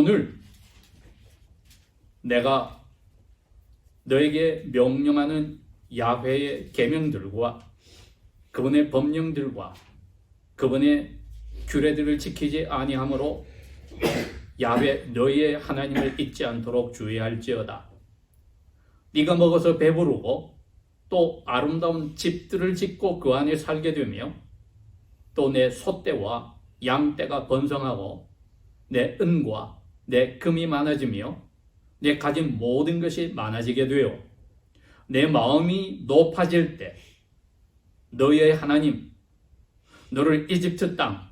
오늘 내가 너에게 명령하는 야훼의 계명들과 그분의 법령들과 그분의 규례들을 지키지 아니하므로 야훼 너희의 하나님을 잊지 않도록 주의할지어다. 네가 먹어서 배부르고 또 아름다운 집들을 짓고 그 안에 살게 되며 또 내 소떼와 양떼가 번성하고 내 은과 내 금이 많아지며 내 가진 모든 것이 많아지게 되어 내 마음이 높아질 때 너희의 하나님 너를 이집트 땅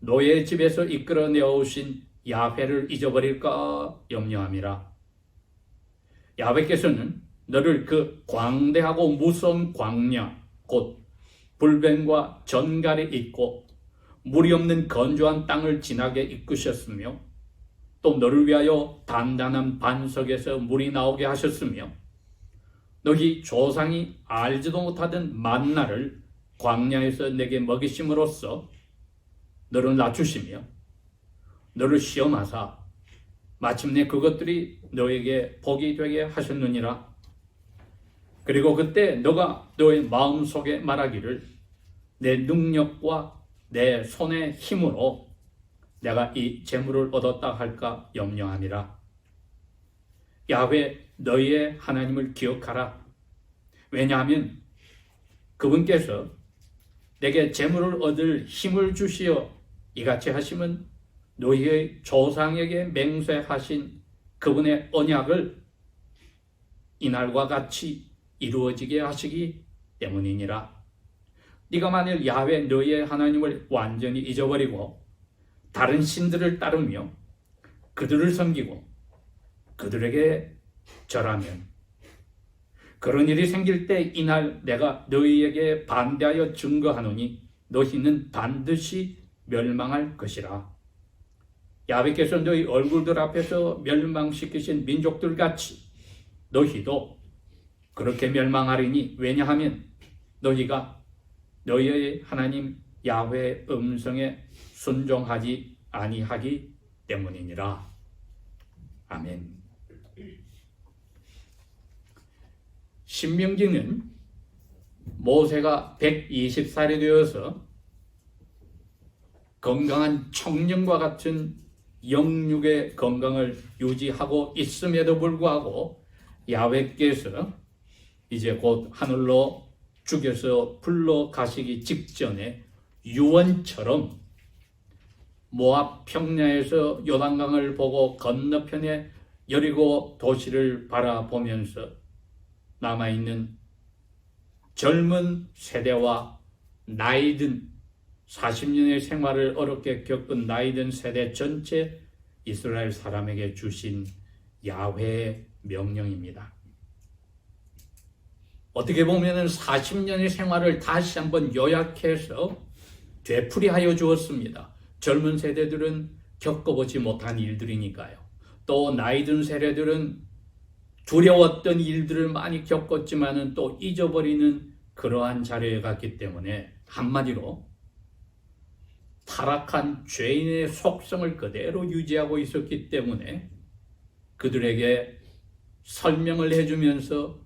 노예의 집에서 이끌어 내어 오신 야훼를 잊어버릴까 염려함이라. 야훼께서는 너를 그 광대하고 무서운 광야 곧 불뱀과 전갈이 있고 물이 없는 건조한 땅을 지나게 이끄셨으며 또 너를 위하여 단단한 반석에서 물이 나오게 하셨으며 너희 조상이 알지도 못하던 만나를 광야에서 내게 먹이심으로써 너를 낮추시며 너를 시험하사 마침내 그것들이 너에게 복이 되게 하셨느니라. 그리고 그때 너가 너의 마음속에 말하기를 내 능력과 내 손의 힘으로 내가 이 재물을 얻었다 할까 염려하니라. 야훼 너희의 하나님을 기억하라. 왜냐하면 그분께서 내게 재물을 얻을 힘을 주시어 이같이 하심은 너희의 조상에게 맹세하신 그분의 언약을 이날과 같이 이루어지게 하시기 때문이니라. 네가 만일 야훼 너희의 하나님을 완전히 잊어버리고 다른 신들을 따르며 그들을 섬기고 그들에게 절하면 그런 일이 생길 때 이날 내가 너희에게 반대하여 증거하노니 너희는 반드시 멸망할 것이라. 야훼께서 너희 얼굴들 앞에서 멸망시키신 민족들 같이 너희도 그렇게 멸망하리니 왜냐하면 너희가 너희의 하나님 야훼의 음성에 순종하지 아니하기 때문이니라. 아멘. 신명기는 모세가 120살이 되어서 건강한 청년과 같은 영육의 건강을 유지하고 있음에도 불구하고 야훼께서 이제 곧 하늘로 죽여서 불러 가시기 직전에 유언처럼 모압 평야에서 요단강을 보고 건너편에 여리고 도시를 바라보면서 남아있는 젊은 세대와 나이든 40년의 생활을 어렵게 겪은 나이든 세대 전체 이스라엘 사람에게 주신 야훼의 명령입니다. 어떻게 보면 40년의 생활을 다시 한번 요약해서 되풀이하여 주었습니다. 젊은 세대들은 겪어보지 못한 일들이니까요. 또 나이 든 세대들은 두려웠던 일들을 많이 겪었지만은 또 잊어버리는 그러한 자리에 갔기 때문에 한마디로 타락한 죄인의 속성을 그대로 유지하고 있었기 때문에 그들에게 설명을 해주면서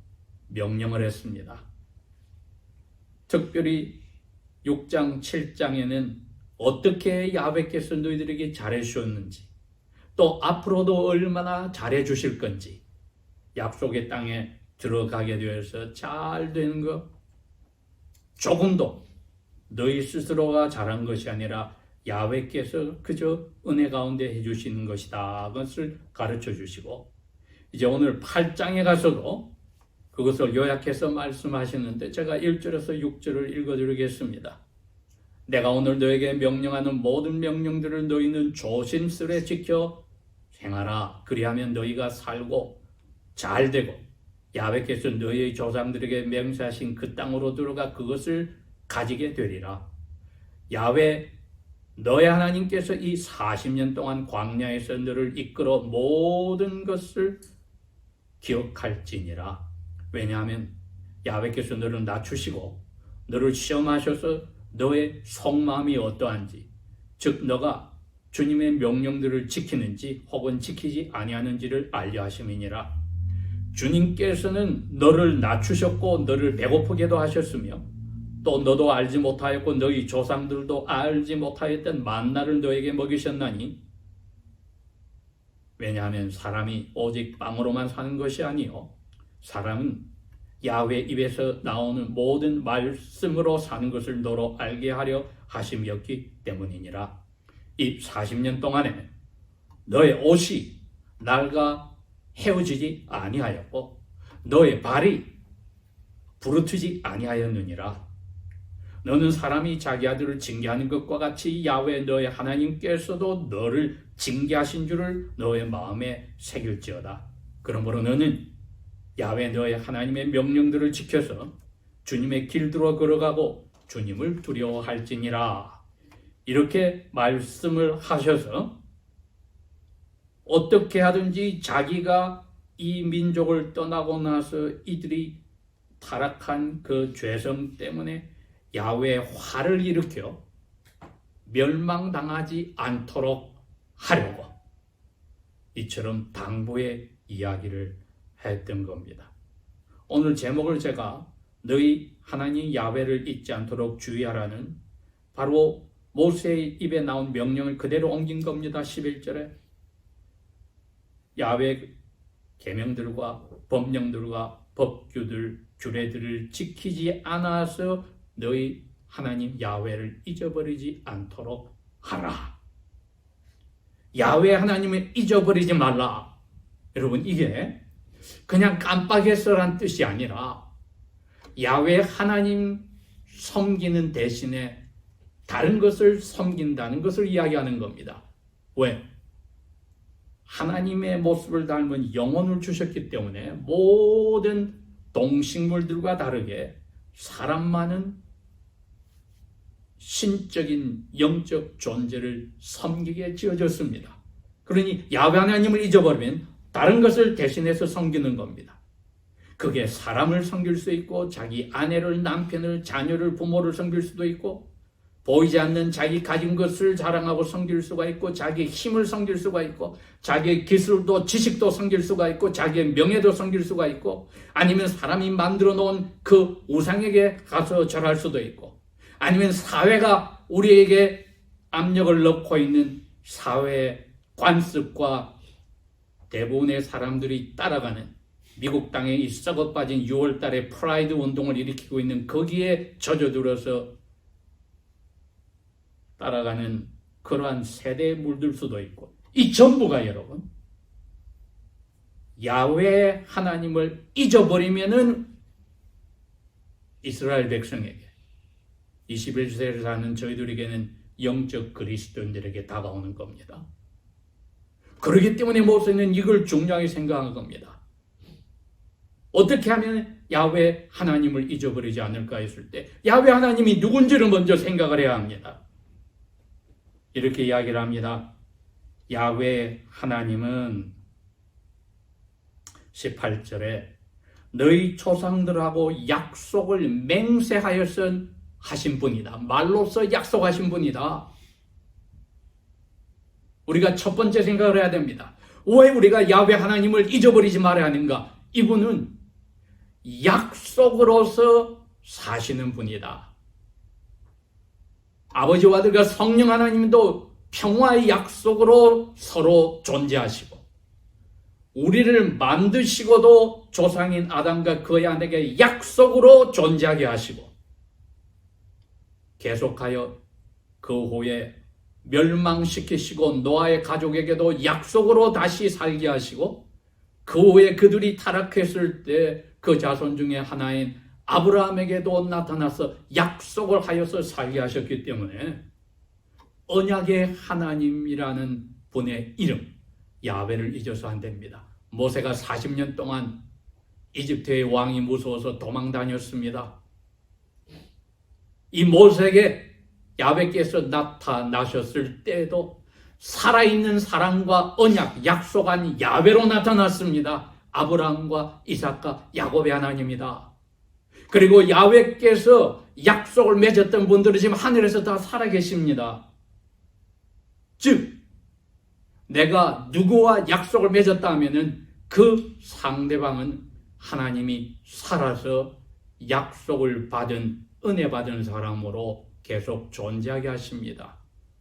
명령을 했습니다. 특별히 6장, 7장에는 어떻게 야훼께서 너희들에게 잘해 주셨는지, 또 앞으로도 얼마나 잘해 주실 건지, 약속의 땅에 들어가게 되어서 잘 되는 것, 조금도 너희 스스로가 잘한 것이 아니라 야훼께서 그저 은혜 가운데 해주시는 것이다. 그것을 가르쳐 주시고, 이제 오늘 8장에 가서도 그것을 요약해서 말씀하시는데 제가 1절에서 6절을 읽어드리겠습니다. 내가 오늘 너에게 명령하는 모든 명령들을 너희는 조심스레 지켜 행하라. 그리하면 너희가 살고 잘 되고 야훼께서 너희의 조상들에게 맹세하신 그 땅으로 들어가 그것을 가지게 되리라. 야훼 너의 하나님께서 이 40년 동안 광야에서 너를 이끌어 모든 것을 기억할지니라. 왜냐하면 야훼께서 너를 낮추시고 너를 시험하셔서 너의 속마음이 어떠한지 즉 너가 주님의 명령들을 지키는지 혹은 지키지 아니하는지를 알려 하심이니라. 주님께서는 너를 낮추셨고 너를 배고프게도 하셨으며 또 너도 알지 못하였고 너희 조상들도 알지 못하였던 만나를 너에게 먹이셨나니 왜냐하면 사람이 오직 빵으로만 사는 것이 아니요 사람은 야훼 입에서 나오는 모든 말씀으로 사는 것을 너로 알게 하려 하심이었기 때문이니라 이 40년 동안에 너의 옷이 낡아 헤어지지 아니하였고 너의 발이 부르트지 아니하였느니라 너는 사람이 자기 아들을 징계하는 것과 같이 야외 너의 하나님께서도 너를 징계하신 줄을 너의 마음에 새길지어다. 그러므로 너는 야외 너의 하나님의 명령들을 지켜서 주님의 길들어 걸어가고 주님을 두려워할지니라. 이렇게 말씀을 하셔서 어떻게 하든지 자기가 이 민족을 떠나고 나서 이들이 타락한 그 죄성 때문에 야외 화를 일으켜 멸망당하지 않도록 하려고 이처럼 당부의 이야기를 했던 겁니다. 오늘 제목을 제가 너희 하나님 야외를 잊지 않도록 주의하라는 바로 모세의 입에 나온 명령을 그대로 옮긴 겁니다. 11절에 야외 계명들과 법령들과 법규들 규례들을 지키지 않아서 너희 하나님 야훼를 잊어버리지 않도록 하라. 야훼 하나님을 잊어버리지 말라. 여러분 이게 그냥 깜빡했어란 뜻이 아니라 야훼 하나님 섬기는 대신에 다른 것을 섬긴다는 것을 이야기하는 겁니다. 왜? 하나님의 모습을 닮은 영혼을 주셨기 때문에 모든 동식물들과 다르게 사람만은 신적인 영적 존재를 섬기게 지어졌습니다. 그러니 야훼 하나님을 잊어버리면 다른 것을 대신해서 섬기는 겁니다. 그게 사람을 섬길 수 있고 자기 아내를 남편을 자녀를 부모를 섬길 수도 있고 보이지 않는 자기 가진 것을 자랑하고 섬길 수가 있고 자기의 힘을 섬길 수가 있고 자기의 기술도 지식도 섬길 수가 있고 자기의 명예도 섬길 수가 있고 아니면 사람이 만들어 놓은 그 우상에게 가서 절할 수도 있고 아니면 사회가 우리에게 압력을 넣고 있는 사회의 관습과 대부분의 사람들이 따라가는 미국 땅에 이 썩어 빠진 6월 달에 프라이드 운동을 일으키고 있는 거기에 젖어들어서 따라가는 그러한 세대에 물들 수도 있고 이 전부가 여러분 야훼 하나님을 잊어버리면은 이스라엘 백성에게 21세를 사는 저희들에게는 영적 그리스도인들에게 다가오는 겁니다. 그렇기 때문에 모세는 이걸 중요하게 생각한 겁니다. 어떻게 하면 야훼 하나님을 잊어버리지 않을까 했을 때 야훼 하나님이 누군지를 먼저 생각을 해야 합니다. 이렇게 이야기를 합니다. 야훼 하나님은 18절에 너희 조상들하고 약속을 맹세하여서 하신 분이다. 말로써 약속하신 분이다. 우리가 첫 번째 생각을 해야 됩니다. 왜 우리가 야훼 하나님을 잊어버리지 말아야 하는가? 이분은 약속으로서 사시는 분이다. 아버지와 아들과 성령 하나님도 평화의 약속으로 서로 존재하시고 우리를 만드시고도 조상인 아담과 그의 아내에게 약속으로 존재하게 하시고 계속하여 그 후에 멸망시키시고 노아의 가족에게도 약속으로 다시 살게 하시고 그 후에 그들이 타락했을 때 그 자손 중에 하나인 아브라함에게도 나타나서 약속을 하여서 살게 하셨기 때문에 언약의 하나님이라는 분의 이름 야훼를 잊어서 안 됩니다. 모세가 40년 동안 이집트의 왕이 무서워서 도망 다녔습니다. 이 모세에게 야훼께서 나타나셨을 때에도 살아있는 사랑과 언약, 약속한 야훼로 나타났습니다. 아브라함과 이삭과 야곱의 하나님이다. 그리고 야훼께서 약속을 맺었던 분들은 지금 하늘에서 다 살아계십니다. 즉 내가 누구와 약속을 맺었다 하면은 그 상대방은 하나님이 살아서 약속을 받은 은혜 받은 사람으로 계속 존재하게 하십니다.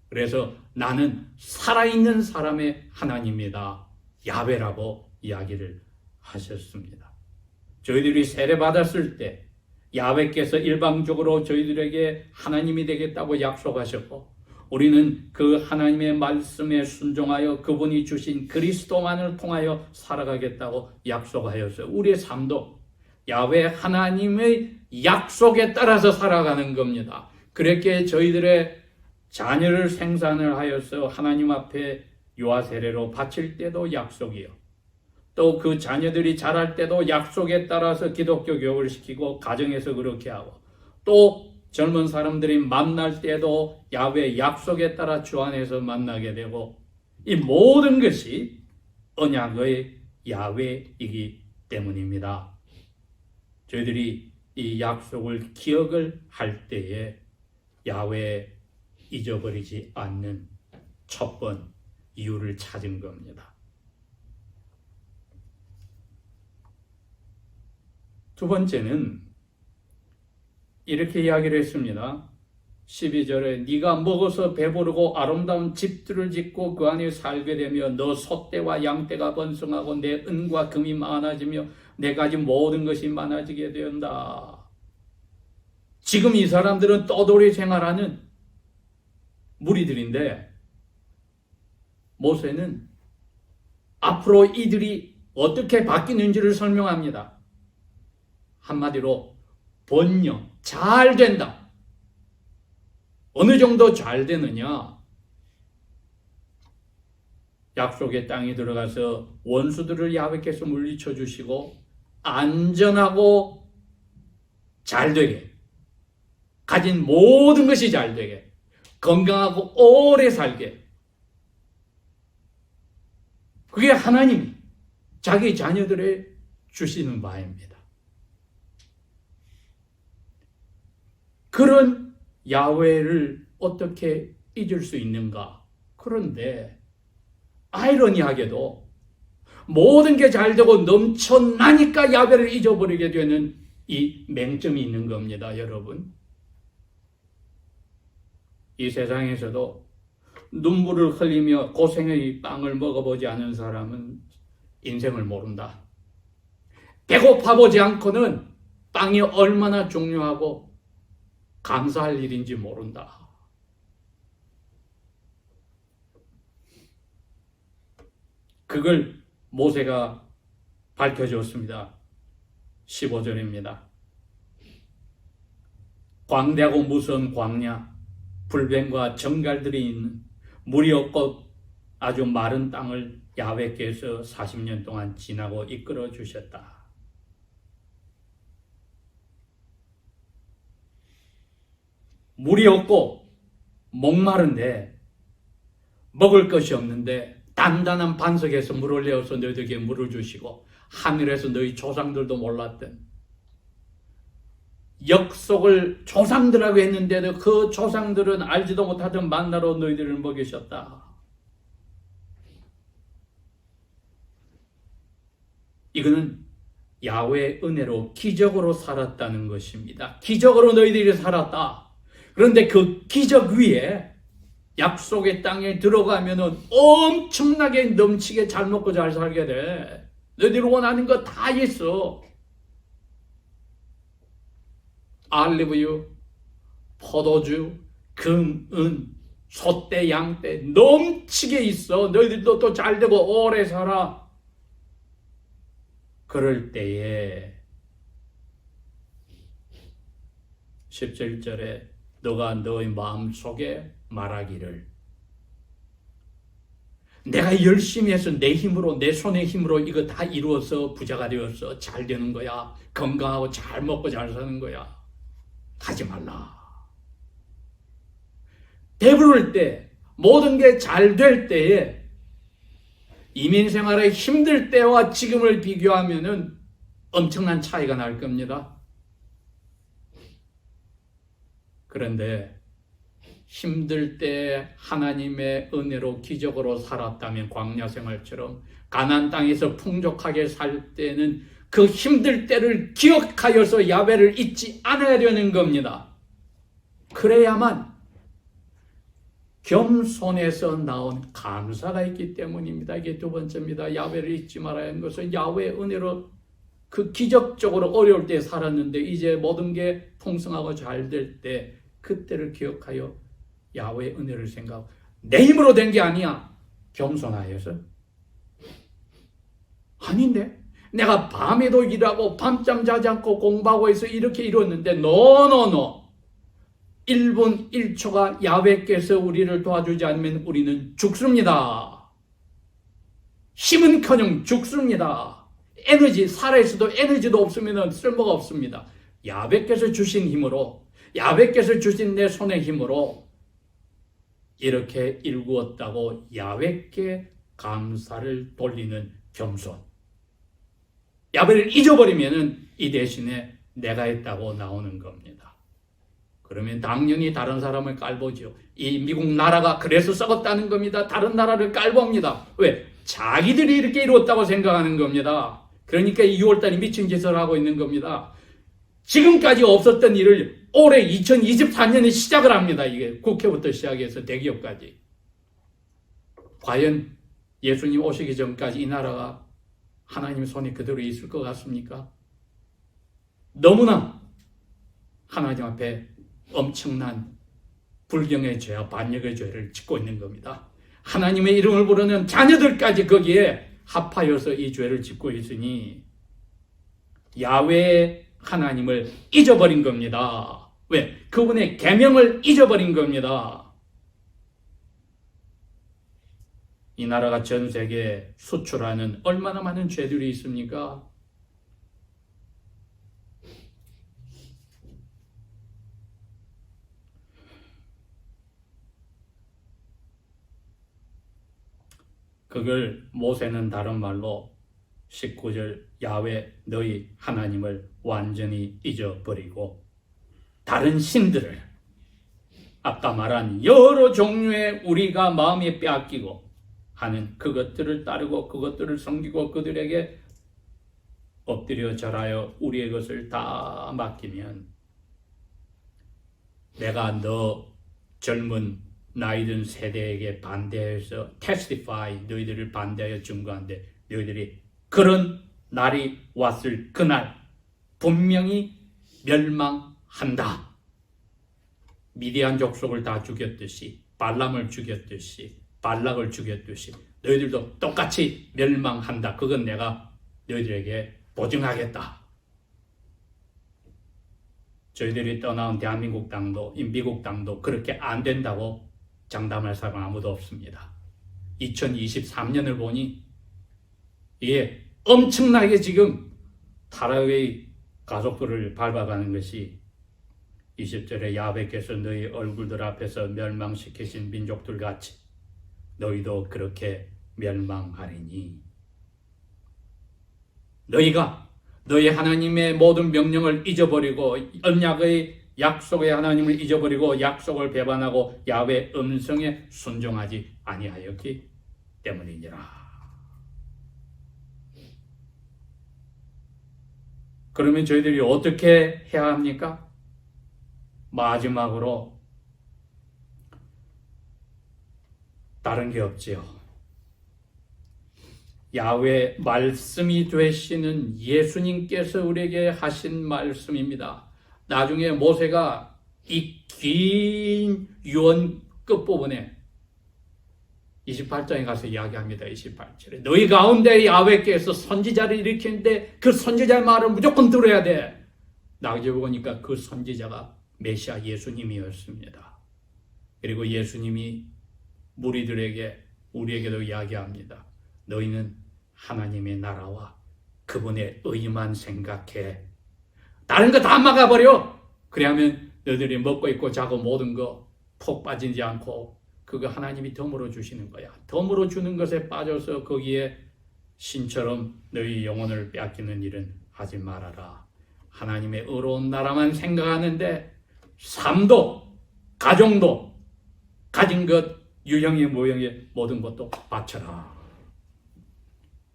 그래서 나는 살아있는 사람의 하나님이다. 야베라고 이야기를 하셨습니다. 저희들이 세례 받았을 때 야베께서 일방적으로 저희들에게 하나님이 되겠다고 약속하셨고 우리는 그 하나님의 말씀에 순종하여 그분이 주신 그리스도만을 통하여 살아가겠다고 약속하였어요. 우리의 삶도 야외 하나님의 약속에 따라서 살아가는 겁니다. 그렇게 저희들의 자녀를 생산을 하여서 하나님 앞에 유아 세례로 바칠 때도 약속이요. 또 그 자녀들이 자랄 때도 약속에 따라서 기독교 교육을 시키고 가정에서 그렇게 하고 또 젊은 사람들이 만날 때도 야외 약속에 따라 주 안에서 만나게 되고 이 모든 것이 언약의 야외이기 때문입니다. 저희들이 이 약속을 기억을 할 때에 야외 잊어버리지 않는 첫 번 이유를 찾은 겁니다. 두 번째는 이렇게 이야기를 했습니다. 12절에 네가 먹어서 배부르고 아름다운 집들을 짓고 그 안에 살게 되며 너 소떼와 양떼가 번성하고 내 은과 금이 많아지며 내 가진 모든 것이 많아지게 된다. 지금 이 사람들은 떠돌이 생활하는 무리들인데 모세는 앞으로 이들이 어떻게 바뀌는지를 설명합니다. 한마디로 번영, 잘 된다. 어느 정도 잘 되느냐? 약속의 땅에 들어가서 원수들을 야외께서 물리쳐 주시고 안전하고 잘 되게 가진 모든 것이 잘 되게 건강하고 오래 살게 그게 하나님이 자기 자녀들의 주시는 바입니다. 그런 야훼를 어떻게 잊을 수 있는가? 그런데 아이러니하게도 모든 게 잘 되고 넘쳐나니까 야훼를 잊어버리게 되는 이 맹점이 있는 겁니다, 여러분. 이 세상에서도 눈물을 흘리며 고생의 빵을 먹어보지 않은 사람은 인생을 모른다. 배고파 보지 않고는 빵이 얼마나 중요하고 감사할 일인지 모른다. 그걸 모세가 밝혀주었습니다. 15절입니다. 광대하고 무서운 광야, 불뱀과 정갈들이 있는 물이 없고 아주 마른 땅을 야훼께서 40년 동안 지나고 이끌어 주셨다. 물이 없고 목마른데 먹을 것이 없는데 단단한 반석에서 물을 내어서 너희들에게 물을 주시고 하늘에서 너희 조상들도 몰랐던 역속을 조상들하고 했는데도 그 조상들은 알지도 못하던 만나로 너희들을 먹이셨다. 이거는 야외 은혜로 기적으로 살았다는 것입니다. 기적으로 너희들이 살았다. 그런데 그 기적 위에 약속의 땅에 들어가면은 엄청나게 넘치게 잘 먹고 잘 살게 돼. 너희들이 원하는 거 다 있어. 알리브유, 포도주, 금, 은, 소떼, 양떼 넘치게 있어. 너희들도 또 잘 되고 오래 살아. 그럴 때에 17절에 너가 너의 마음속에 말하기를 내가 열심히 해서 내 힘으로 내 손의 힘으로 이거 다 이루어서 부자가 되어서 잘 되는 거야 건강하고 잘 먹고 잘 사는 거야 하지 말라 배부를 때 모든 게 잘 될 때에 이민 생활에 힘들 때와 지금을 비교하면은 엄청난 차이가 날 겁니다. 그런데 힘들 때 하나님의 은혜로 기적으로 살았다면 광야 생활처럼 가나안 땅에서 풍족하게 살 때는 그 힘들 때를 기억하여서 야훼를 잊지 되는 겁니다. 그래야만 겸손에서 나온 감사가 있기 때문입니다. 이게 두 번째입니다. 야훼를 잊지 말아야 하는 것은 야훼의 은혜로 그 기적적으로 어려울 때 살았는데 이제 모든 게 풍성하고 잘 될 때 그때를 기억하여 야훼의 은혜를 생각하고 내 힘으로 된 게 아니야. 겸손하여서. 아닌데 내가 밤에도 일하고 밤잠 자지 않고 공부하고 해서 이렇게 이뤘는데 노노노 1분 1초가 야훼께서 우리를 도와주지 않으면 우리는 죽습니다. 힘은커녕 죽습니다. 에너지 살아있어도 에너지도 없으면 쓸모가 없습니다. 야훼께서 주신 힘으로 야훼께서 주신 내 손의 힘으로 이렇게 일구었다고 야훼께 감사를 돌리는 겸손. 야훼를 잊어버리면은 이 대신에 내가 했다고 나오는 겁니다. 그러면 당연히 다른 사람을 깔보죠. 이 미국 나라가 그래서 썩었다는 겁니다. 다른 나라를 깔봅니다. 왜? 자기들이 이렇게 이루었다고 생각하는 겁니다. 그러니까 이 6월달이 미친 짓을 하고 있는 겁니다. 지금까지 없었던 일을 올해 2024년에 시작을 합니다. 이게 국회부터 시작해서 대기업까지. 과연 예수님 오시기 전까지 이 나라가 하나님 손에 그대로 있을 것 같습니까? 너무나 하나님 앞에 엄청난 불경의 죄와 반역의 죄를 짓고 있는 겁니다. 하나님의 이름을 부르는 자녀들까지 거기에 합하여서 이 죄를 짓고 있으니 야외 하나님을 잊어버린 겁니다. 왜? 그분의 계명을 잊어버린 겁니다. 이 나라가 전 세계에 수출하는 얼마나 많은 죄들이 있습니까? 그걸 모세는 다른 말로 19절 야외 너희 하나님을 완전히 잊어버리고 다른 신들을 아까 말한 여러 종류의 우리가 마음에 빼앗기고 하는 그것들을 따르고 그것들을 섬기고 그들에게 엎드려 절하여 우리의 것을 다 맡기면 내가 너 젊은 나이든 세대에게 반대해서 testify 너희들을 반대하여 증거한데 너희들이 그런 날이 왔을 그날 분명히 멸망한다. 미디안 족속을 다 죽였듯이 발람을 죽였듯이 발락을 죽였듯이 너희들도 똑같이 멸망한다. 그건 내가 너희들에게 보증하겠다. 저희들이 떠나온 대한민국 당도, 미국 당도 그렇게 안 된다고 장담할 사람 아무도 없습니다. 2023년을 보니 이게 엄청나게 지금 타락의 가속도를 밟아가는 것이 20절에 야베께서 너희 얼굴들 앞에서 멸망시키신 민족들 같이 너희도 그렇게 멸망하리니 너희가 너희 하나님의 모든 명령을 잊어버리고 언약의 약속의 하나님을 잊어버리고 약속을 배반하고 야훼 음성에 순종하지 아니하였기 때문이니라. 그러면 저희들이 어떻게 해야 합니까? 마지막으로 다른 게 없지요. 야외 말씀이 되시는 예수님께서 우리에게 하신 말씀입니다. 나중에 모세가 이 긴 유언 끝부분에 28장에 가서 이야기합니다. 28절에 너희 가운데 야외께서 선지자를 일으키는데 그 선지자의 말을 무조건 들어야 돼. 나중에 보니까 그 선지자가 메시아 예수님이었습니다. 그리고 예수님이 무리들에게 우리에게도 이야기합니다. 너희는 하나님의 나라와 그분의 의만 생각해. 다른 거 다 막아버려. 그래야면 너희들이 먹고 있고 자고 모든 거 폭 빠지지 않고 그거 하나님이 덤으로 주시는 거야. 덤으로 주는 것에 빠져서 거기에 신처럼 너희 영혼을 빼앗기는 일은 하지 말아라. 하나님의 의로운 나라만 생각하는데 삶도 가정도 가진 것, 유형의 모형의 모든 것도 바쳐라.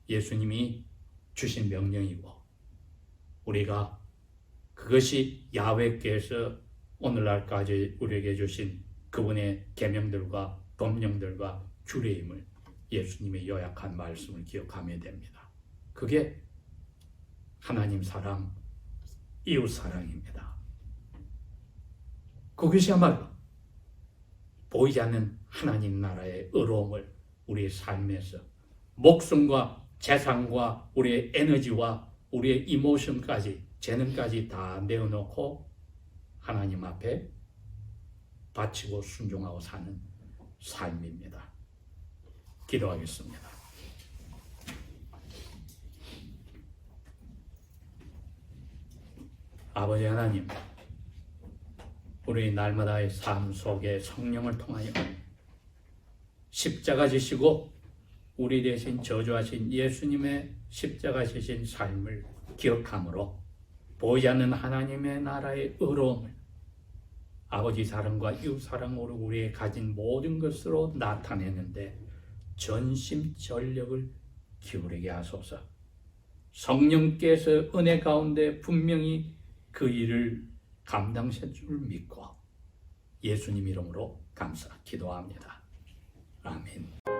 예수님이 주신 명령이고 우리가 그것이 야훼께서 오늘날까지 우리에게 주신 그분의 계명들과 법령들과 주례임을 예수님의 요약한 말씀을 기억하면 됩니다. 그게 하나님 사랑, 이웃 사랑입니다. 그것이야말로 보이지 않는 하나님 나라의 의로움을 우리의 삶에서 목숨과 재산과 우리의 에너지와 우리의 이모션까지 재능까지 다 내어놓고 하나님 앞에 바치고 순종하고 사는 삶입니다. 기도하겠습니다. 아버지 하나님, 우리 날마다의 삶 속에 성령을 통하여 십자가 지시고 우리 대신 저주하신 예수님의 십자가 지신 삶을 기억함으로 보이지 않는 하나님의 나라의 의로움을 아버지 사랑과 이웃 사랑으로 우리의 가진 모든 것으로 나타내는데 전심 전력을 기울이게 하소서. 성령께서 은혜 가운데 분명히 그 일을 감당하실 줄 믿고 예수님 이름으로 감사 기도합니다. 아멘.